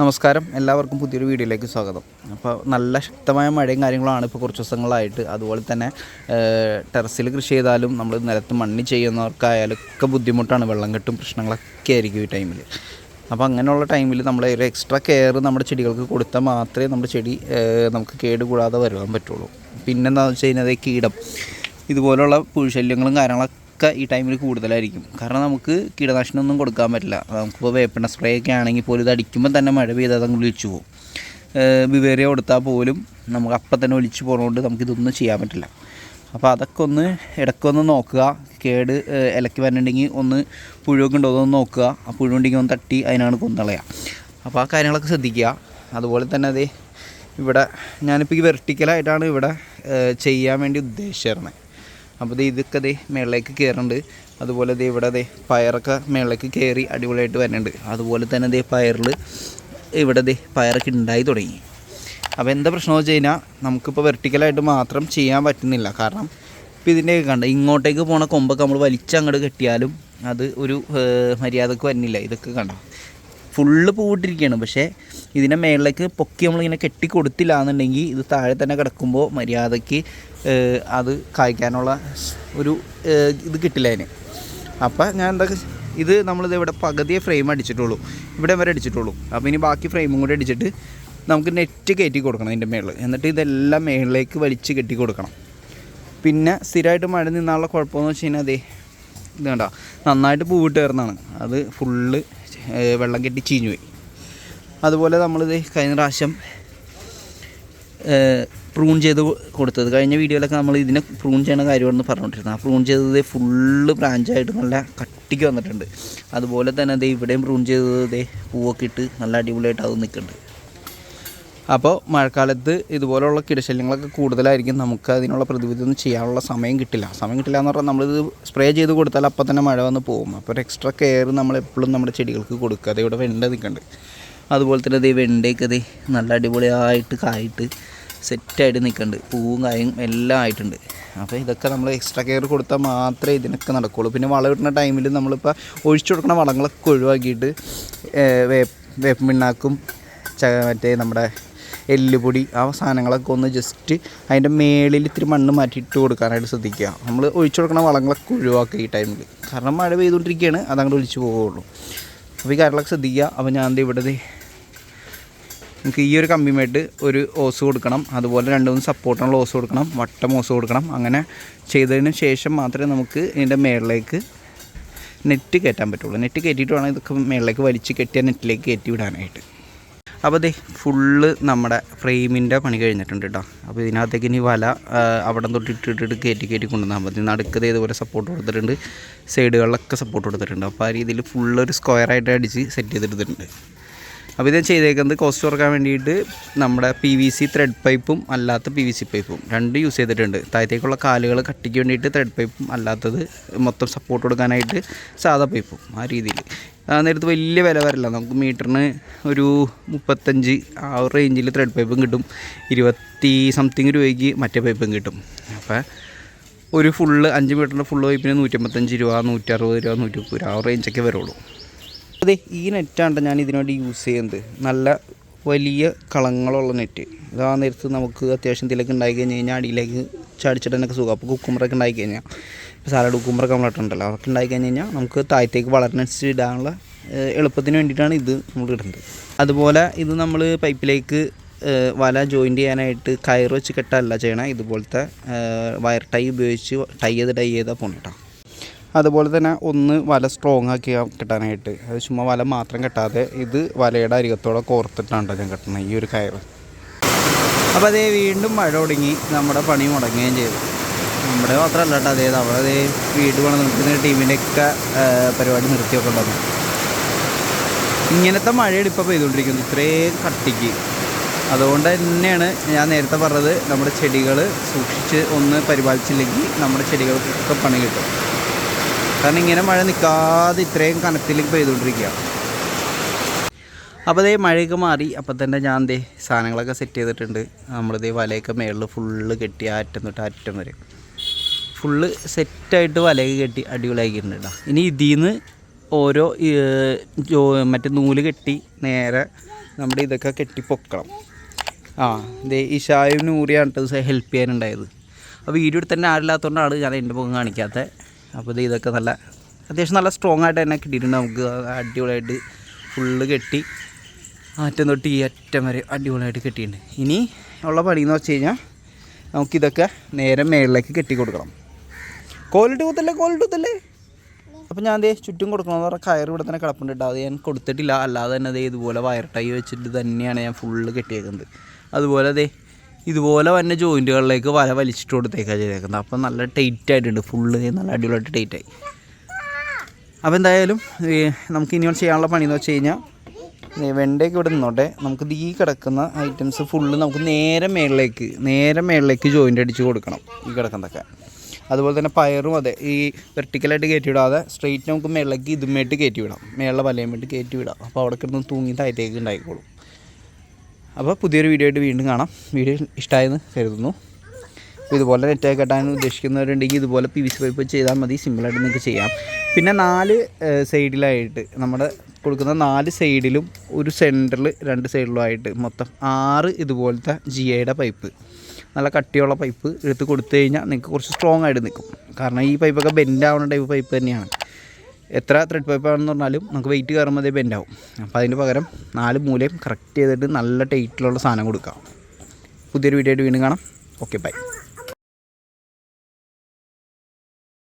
നമസ്കാരം. എല്ലാവർക്കും പുതിയൊരു വീഡിയോയിലേക്ക് സ്വാഗതം. അപ്പോൾ നല്ല ശക്തമായ മഴയും കാര്യങ്ങളാണ് ഇപ്പോൾ കുറച്ച് ദിവസങ്ങളായിട്ട്. അതുപോലെ തന്നെ ടെറസിൽ കൃഷി ചെയ്താലും നമ്മൾ നിലത്ത് മണ്ണി ചെയ്യുന്നവർക്കായാലും ഒക്കെ ബുദ്ധിമുട്ടാണ്. വെള്ളം കെട്ടും പ്രശ്നങ്ങളൊക്കെ ആയിരിക്കും ഈ ടൈമിൽ അപ്പോൾ അങ്ങനെയുള്ള ടൈമിൽ നമ്മൾ ഒരു എക്സ്ട്രാ കെയർ നമ്മുടെ ചെടികൾക്ക് കൊടുത്താൽ മാത്രമേ നമ്മുടെ ചെടി നമുക്ക് കേടുകൂടാതെ വരുവാൻ പറ്റുള്ളൂ. പിന്നെന്താണെന്ന് വെച്ച് കഴിഞ്ഞാൽ കീടം ഇതുപോലുള്ള പുഴുശല്യങ്ങളും കാര്യങ്ങളൊക്കെ ഈ ടൈമിൽ കൂടുതലായിരിക്കും. കാരണം നമുക്ക് കീടനാശിനൊന്നും കൊടുക്കാൻ പറ്റില്ല. നമുക്കിപ്പോൾ വേപ്പണ സ്പ്രേ ഒക്കെ ആണെങ്കിൽ പോലും ഇത് അടിക്കുമ്പോൾ തന്നെ മഴ പെയ്താൽ അതങ്ങ് ഒളിച്ചു പോകും. വിവേറിയ കൊടുത്താൽ പോലും നമുക്ക് അപ്പം തന്നെ ഒലിച്ചു പോകുന്നതുകൊണ്ട് നമുക്കിതൊന്നും ചെയ്യാൻ പറ്റില്ല. അപ്പോൾ അതൊക്കെ ഒന്ന് ഇടയ്ക്കൊന്ന് നോക്കുക. കേട് ഇലക്ക് വരണമെങ്കിൽ ഒന്ന് പുഴുവൊക്കെ ഉണ്ടോ എന്ന് നോക്കുക. ആ പുഴുണ്ടെങ്കിൽ ഒന്ന് തട്ടി അതിനാണ് കൊന്നളയുക. അപ്പോൾ ആ കാര്യങ്ങളൊക്കെ ശ്രദ്ധിക്കുക. അതുപോലെ തന്നെ അതേ ഇവിടെ ഞാനിപ്പോൾ ഈ വെർട്ടിക്കലായിട്ടാണ് ഇവിടെ ചെയ്യാൻ വേണ്ടി ഉദ്ദേശിച്ചിരുന്നത് അപ്പോൾ ദേ ഇതൊക്കെ ദേ മേളിലേക്ക് കയറുന്നുണ്ട്. അതുപോലെ ദേ ഇവിടെ ദേ പയറൊക്കെ മേളിലേക്ക് കയറി അടിപൊളിയായിട്ട് വരുന്നുണ്ട്. അതുപോലെ തന്നെ ദേ പയറിൽ ഇവിടെ ദേ പയറൊക്കെ ഉണ്ടായി തുടങ്ങി. അപ്പോൾ എന്താ പ്രശ്നം വെച്ച് കഴിഞ്ഞാൽ നമുക്കിപ്പോൾ വെർട്ടിക്കലായിട്ട് മാത്രം ചെയ്യാൻ പറ്റുന്നില്ല. കാരണം ഇപ്പോൾ ഇതിന്റെയൊക്കെ കണ്ട ഇങ്ങോട്ടേക്ക് പോണ കൊമ്പൊക്കെ നമ്മൾ വലിച്ചങ്ങോട്ട് കെട്ടിയാലും അത് ഒരു മര്യാദയ്ക്ക് വരുന്നില്ല. ഇതൊക്കെ കണ്ട. ഫുള്ള് പൂവിട്ടിരിക്കുകയാണ്. പക്ഷേ ഇതിനെ മേളിലേക്ക് പൊക്കി നമ്മളിങ്ങനെ കെട്ടി കൊടുത്തില്ല എന്നുണ്ടെങ്കിൽ ഇത് താഴെ തന്നെ കിടക്കുമ്പോൾ മര്യാദയ്ക്ക് അത് കായ്ക്കാനുള്ള ഒരു ഇത് കിട്ടില്ല അതിന്. അപ്പം ഞാൻ എന്താ ഇത് നമ്മളിത് ഇവിടെ പകുതിയെ ഫ്രെയിം അടിച്ചിട്ടുള്ളൂ. ഇവിടെ വരെ അടിച്ചിട്ടുള്ളൂ. അപ്പോൾ ഇനി ബാക്കി ഫ്രെയിമും കൂടി അടിച്ചിട്ട് നമുക്ക് നെറ്റ് കയറ്റി കൊടുക്കണം ഇതിന്റെ മേളിൽ എന്നിട്ട് ഇതെല്ലാം മേളിലേക്ക് വലിച്ച് കെട്ടി കൊടുക്കണം. പിന്നെ സ്ഥിരമായിട്ട് മഴ നിന്നാനുള്ള കുഴപ്പമെന്ന് വെച്ച് കഴിഞ്ഞാൽ അതേ ഇത് കണ്ട? നന്നായിട്ട് പൂവിട്ട് കയറുന്നതാണ്. അത് ഫുള്ള് വെള്ളം കെട്ടി ചീഞ്ഞു പോയി. അതുപോലെ നമ്മളിത് കഴിഞ്ഞ പ്രാവശ്യം പ്രൂൺ ചെയ്ത് കൊടുത്തത്. കഴിഞ്ഞ വീഡിയോയിലൊക്കെ നമ്മൾ ഇതിനെ പ്രൂൺ ചെയ്യണ കാര്യമാണെന്ന് പറഞ്ഞുകൊണ്ടിരുന്നത്. ആ പ്രൂൺ ചെയ്തത് ഫുള്ള് ബ്രാഞ്ചായിട്ട് നല്ല കട്ടിക്ക് വന്നിട്ടുണ്ട്. അതുപോലെ തന്നെ ദേ ഇവിടെയും പ്രൂൺ ചെയ്തത് ദേ പൂവൊക്കെ ഇട്ട് നല്ല അടിപൊളിയായിട്ട് അത് നിൽക്കുന്നുണ്ട്. അപ്പോൾ മഴക്കാലത്ത് ഇതുപോലെയുള്ള കിടശല്യങ്ങളൊക്കെ കൂടുതലായിരിക്കും നമുക്ക് അതിനുള്ള പ്രതിവിധി ഒന്നും ചെയ്യാനുള്ള സമയം കിട്ടില്ല. സമയം കിട്ടില്ല എന്ന് പറഞ്ഞാൽ നമ്മളിത് സ്പ്രേ ചെയ്ത് കൊടുത്താൽ അപ്പോൾ തന്നെ മഴ വന്ന് പോകും. അപ്പോൾ ഒരു എക്സ്ട്രാ കെയർ നമ്മൾ എപ്പോഴും നമ്മുടെ ചെടികൾക്ക് കൊടുക്കുക. അത് ഇവിടെ വെണ്ട നിൽക്കുന്നുണ്ട് അതുപോലെ തന്നെ ദേ വെണ്ടയ്ക്ക് ദേ നല്ല അടിപൊളിയായിട്ട് കായിട്ട് സെറ്റായിട്ട് നിൽക്കുന്നുണ്ട് പൂവും കായും എല്ലാം ആയിട്ടുണ്ട്. അപ്പോൾ ഇതൊക്കെ നമ്മൾ എക്സ്ട്രാ കെയർ കൊടുത്താൽ മാത്രമേ ഇതിനൊക്കെ നടക്കുകയുള്ളൂ പിന്നെ വളം ഇടുന്ന ടൈമിൽ നമ്മളിപ്പോൾ ഒഴിച്ചു കൊടുക്കുന്ന വളങ്ങളൊക്കെ ഒഴിവാക്കിയിട്ട് വേ വേപ്പ് വേപ്പ് പിണ്ണാക്കും ച മറ്റേ നമ്മുടെ എല്ലുപൊടി ആ സാധനങ്ങളൊക്കെ ഒന്ന് ജസ്റ്റ് അതിന്റെ മേളിൽ ഇത്തിരി മണ്ണ് മാറ്റിയിട്ട് കൊടുക്കാനായിട്ട് ശ്രദ്ധിക്കുക. നമ്മൾ ഒഴിച്ചു കൊടുക്കുന്ന വളങ്ങളൊക്കെ ഒഴിവാക്കുക ഈ ടൈമിൽ കാരണം മഴ പെയ്തുകൊണ്ടിരിക്കുകയാണ് അതങ്ങോട്ട് ഒഴിച്ചു പോവുകയുള്ളൂ. അപ്പോൾ ഈ കാര്യങ്ങളൊക്കെ ശ്രദ്ധിക്കുക. അപ്പോൾ ഞാൻ ഇവിടെ നമുക്ക് ഈ ഒരു കമ്പിയുമായിട്ട് ഒരു ഓസ് കൊടുക്കണം. അതുപോലെ രണ്ട് മൂന്ന് സപ്പോർട്ടുള്ള ഓസ് കൊടുക്കണം. വട്ടം ഓസ് കൊടുക്കണം. അങ്ങനെ ചെയ്തതിന് ശേഷം മാത്രമേ നമുക്ക് ഇതിന്റെ മേളിലേക്ക് നെറ്റ് കയറ്റാൻ പറ്റുള്ളൂ. നെറ്റ് കയറ്റിയിട്ട് വേണം ഇതൊക്കെ മേളിലേക്ക് വലിച്ച് കെട്ടിയ നെറ്റിലേക്ക് കയറ്റി വിടാനായിട്ട്. അപ്പോൾ ദേ ഫുള്ള് നമ്മുടെ ഫ്രെയിമിന്റെ പണി കഴിഞ്ഞിട്ടുണ്ട് കേട്ടോ. അപ്പോൾ ഇതിനകത്തേക്ക് ഇനി വല അവിടെ തൊട്ട് ഇട്ടിട്ടിട്ട് കയറ്റി കയറ്റി കൊണ്ടുവന്നാൽ മതി. നടുക്കത് ഇതുപോലെ സപ്പോർട്ട് കൊടുത്തിട്ടുണ്ട്. സൈഡുകളിലൊക്കെ സപ്പോർട്ട് കൊടുത്തിട്ടുണ്ട്. അപ്പോൾ ആ രീതിയിൽ ഫുള്ള് ഒരു സ്ക്വയറായിട്ട് അടിച്ച് സെറ്റ് ചെയ്തെടുത്തിട്ടുണ്ട് അപ്പോൾ ഇത് ചെയ്തേക്കുന്നത് കോസ്റ്റ് കുറയ്ക്കാൻ വേണ്ടിയിട്ട് നമ്മുടെ പി വി സി ത്രെഡ് പൈപ്പും അല്ലാത്ത പി വി സി പൈപ്പും രണ്ട് യൂസ് ചെയ്തിട്ടുണ്ട്. താഴത്തേക്കുള്ള കാലുകൾ കട്ടിക്ക് വേണ്ടിയിട്ട് ത്രെഡ് പൈപ്പും അല്ലാത്തത് മൊത്തം സപ്പോർട്ട് കൊടുക്കാനായിട്ട് സാധാ പൈപ്പും ആ രീതിയിൽ. നേരത്ത് വലിയ വില വരില്ല. നമുക്ക് മീറ്ററിന് ഒരു മുപ്പത്തഞ്ച് ആ ഒരു റേഞ്ചിൽ ത്രെഡ് പൈപ്പും കിട്ടും. ഇരുപത്തി സംതിങ് രൂപയ്ക്ക് മറ്റേ പൈപ്പും കിട്ടും. അപ്പോൾ ഒരു ഫുള്ള് അഞ്ച് മീറ്ററിന്റെ ഫുള്ള് പൈപ്പിന് നൂറ്റമ്പത്തഞ്ച് രൂപ നൂറ്ററുപത് രൂപ നൂറ്റി മുപ്പത് രൂപ ആ റേഞ്ചൊക്കെ വരുള്ളൂ. അതെ ഈ നെറ്റാണ് ഞാൻ ഇതിനുവേണ്ടി യൂസ് ചെയ്യുന്നത്. നല്ല വലിയ കളങ്ങളുള്ള നെറ്റ്. ഇതാ നേരത്ത് നമുക്ക് അത്യാവശ്യം ഇതിലേക്ക് ഉണ്ടായി കഴിഞ്ഞ് കഴിഞ്ഞാൽ അടിയിലേക്ക് ചാടിച്ചിട്ടൊക്കെ സുഖം. അപ്പോൾ കുക്കുമ്പറൊക്കെ ഉണ്ടായി കഴിഞ്ഞാൽ. ഇപ്പോൾ സാലഡ് കുക്കുമ്പറൊക്കെ നമ്മളിട്ടുണ്ടല്ലോ അതൊക്കെ ഉണ്ടായി കഴിഞ്ഞ് കഴിഞ്ഞാൽ നമുക്ക് താഴത്തേക്ക് വളർന്നനുസരിച്ച് ഇടാനുള്ള എളുപ്പത്തിന് വേണ്ടിയിട്ടാണ് ഇത് നമ്മൾ ഇടുന്നത്. അതുപോലെ ഇത് നമ്മൾ പൈപ്പിലേക്ക് വല ജോയിന്റ് ചെയ്യാനായിട്ട് കയർ വെച്ച് കെട്ടല്ല ചെയ്യണം. ഇതുപോലത്തെ വയർ ടൈ ഉപയോഗിച്ച് ടൈ ചെയ്ത് ടൈ ചെയ്താൽ പോകണം കേട്ടോ അതുപോലെ തന്നെ ഒന്ന് വല സ്ട്രോങ് ആക്കി കെട്ടാനായിട്ട്. അത് ചുമ്മാ വല മാത്രം കെട്ടാതെ ഇത് വലയുടെ അരികത്തോടെ കോർത്തിട്ടാണ് ഞാൻ കിട്ടുന്നത് ഈ ഒരു കയറ്. അപ്പോൾ അതേ വീണ്ടും മഴ തുടങ്ങി നമ്മുടെ പണി മുടങ്ങുകയും ചെയ്തു. നമ്മുടെ മാത്രമല്ല കേട്ടോ അതേ അവിടെ അതേ വീട് പണം നിൽക്കുന്ന ടീമിന്റെയൊക്കെ പരിപാടി നിർത്തിയൊക്കെ ഉണ്ടെന്ന് ഇങ്ങനത്തെ മഴയാണ് ഇപ്പോൾ പെയ്തുകൊണ്ടിരിക്കുന്നത് ഇത്രയും കട്ടിക്ക്. അതുകൊണ്ട് തന്നെയാണ് ഞാൻ നേരത്തെ പറഞ്ഞത് നമ്മുടെ ചെടികൾ സൂക്ഷിച്ച് ഒന്ന് പരിപാലിച്ചില്ലെങ്കിൽ നമ്മുടെ ചെടികൾക്കൊക്കെ പണി കിട്ടും. കാരണം ഇങ്ങനെ മഴ നിൽക്കാതെ ഇത്രയും കനത്തിലേക്ക് പെയ്തുകൊണ്ടിരിക്കുക അപ്പോൾ ദേ മഴയൊക്കെ മാറി. അപ്പം തന്നെ ഞാൻ ദേ സാധനങ്ങളൊക്കെ സെറ്റ് ചെയ്തിട്ടുണ്ട്. നമ്മളിതേ വലയൊക്കെ മേളിൽ ഫുള്ള് കെട്ടി അറ്റം തൊട്ട് അറ്റം വരെ. ഫുള്ള് സെറ്റായിട്ട് വലയൊക്കെ കെട്ടി അടിപൊളിയാക്കിയിട്ടുണ്ട് കേട്ടോ ഇനി ഇതിൽ നിന്ന് ഓരോ മറ്റേ നൂൽ കെട്ടി നേരെ നമ്മുടെ ഇതൊക്കെ കെട്ടിപ്പൊക്കണം ആ ദേ ഇഷായും നൂറിയാണ് കേട്ടോ ഹെൽപ്പ് ചെയ്യാനുണ്ടായത്. അപ്പോൾ വീഡിയോ എടുത്ത് തന്നെ ആരില്ലാത്തതുകൊണ്ടാണ് ഞാൻ എന്റെ മുഖം കാണിക്കാത്തത് അപ്പോൾ ഇത് ഇതൊക്കെ നല്ല അത്യാവശ്യം നല്ല സ്ട്രോങ് ആയിട്ട് തന്നെ കിട്ടിയിട്ടുണ്ട് നമുക്ക്. അടിപൊളിയായിട്ട് ഫുള്ള് കെട്ടി. അറ്റം തൊട്ട് ഈ അറ്റം വരെ അടിപൊളിയായിട്ട് കെട്ടിയിട്ടുണ്ട്. ഇനി ഉള്ള പണി എന്ന് വെച്ച് കഴിഞ്ഞാൽ നമുക്കിതൊക്കെ നേരെ മേളിലേക്ക് കെട്ടി കൊടുക്കണം. കോലിട്ട് കൂത്തല്ലേ കോലിട്ട് കൂത്തല്ലേ അപ്പോൾ ഞാൻ അതേ ചുറ്റും കൊടുക്കണമെന്ന് പറഞ്ഞാൽ കയർ ഇവിടെ തന്നെ കിടപ്പുണ്ട് കേട്ടോ. അത് ഞാൻ കൊടുത്തിട്ടില്ല. അല്ലാതെ തന്നെ അതേ ഇതുപോലെ വയർ ടൈ വെച്ചിട്ട് തന്നെയാണ് ഞാൻ ഫുള്ള് കെട്ടിയേക്കുന്നത്. അതുപോലെ ദേ ഇതുപോലെ തന്നെ ജോയിന്റുകളിലേക്ക് വല വലിച്ചിട്ട് കൊടുത്തേക്കാണ് ചെയ്തേക്കുന്നത്. അപ്പം നല്ല ടൈറ്റ് ആയിട്ടുണ്ട്. ഫുള്ള് നല്ല അടിപൊളിയായിട്ട് ടൈറ്റായി അപ്പോൾ എന്തായാലും നമുക്ക് ഇനി ചെയ്യാനുള്ള പണി എന്ന് വെച്ച് കഴിഞ്ഞാൽ വെണ്ടയൊക്കെ ഇവിടെ നിന്നോട്ടെ. നമുക്ക് ഈ കിടക്കുന്ന ഐറ്റംസ് ഫുള്ള് നമുക്ക് നേരെ മേളിലേക്ക് നേരെ മേളിലേക്ക് ജോയിന്റ് അടിച്ച് കൊടുക്കണം ഈ കിടക്കുന്നതൊക്കെ. അതുപോലെ തന്നെ പയറും അതെ ഈ വെർട്ടിക്കലായിട്ട് കയറ്റി വിടാതെ സ്ട്രെയിറ്റ് നമുക്ക് മേളിലേക്ക് ഇതുമായിട്ട് കയറ്റി വിടാം. മേളിലെ വലയുമായിട്ട് കയറ്റി വിടാം. അപ്പോൾ അവിടെ കിടന്ന് തൂങ്ങി താഴത്തേക്ക് ഉണ്ടായിക്കോളും. അപ്പോൾ പുതിയൊരു വീഡിയോ ആയിട്ട് വീണ്ടും കാണാം. വീഡിയോ ഇഷ്ടമായെന്ന് കരുതുന്നു. ഇതുപോലെ നെറ്റായി കെട്ടാൻ ഉദ്ദേശിക്കുന്നവരുണ്ടെങ്കിൽ ഇതുപോലെ പി വി സി പൈപ്പ് ചെയ്താൽ മതി. സിമ്പിളായിട്ട് നിങ്ങൾക്ക് ചെയ്യാം. പിന്നെ നാല് സൈഡിലായിട്ട് നമ്മുടെ കൊടുക്കുന്ന നാല് സൈഡിലും ഒരു സെന്ററിൽ രണ്ട് സൈഡിലുമായിട്ട് മൊത്തം ആറ് ഇതുപോലത്തെ ജി ഐയുടെ പൈപ്പ് നല്ല കട്ടിയുള്ള പൈപ്പ് എടുത്ത് കൊടുത്തു കഴിഞ്ഞാൽ നിങ്ങൾക്ക് കുറച്ച് സ്ട്രോങ് ആയിട്ട് നിൽക്കും. കാരണം ഈ പൈപ്പൊക്കെ ബെൻഡ് ആവുന്ന ടൈപ്പ് പൈപ്പ് തന്നെയാണ്. എത്ര ത്രെഡ് പൈപ്പ് ആണെന്ന് പറഞ്ഞാലും നമുക്ക് വെയിറ്റ് കയറുമ്പോൾ അതേ ആവും. അപ്പോൾ അതിന് പകരം നാല് മൂലയും കറക്റ്റ് ചെയ്തിട്ട് നല്ല ടൈറ്റിലുള്ള സാധനം കൊടുക്കാം. പുതിയൊരു വീഡിയോ ആയിട്ട് വീണ്ടും കാണാം. Okay bye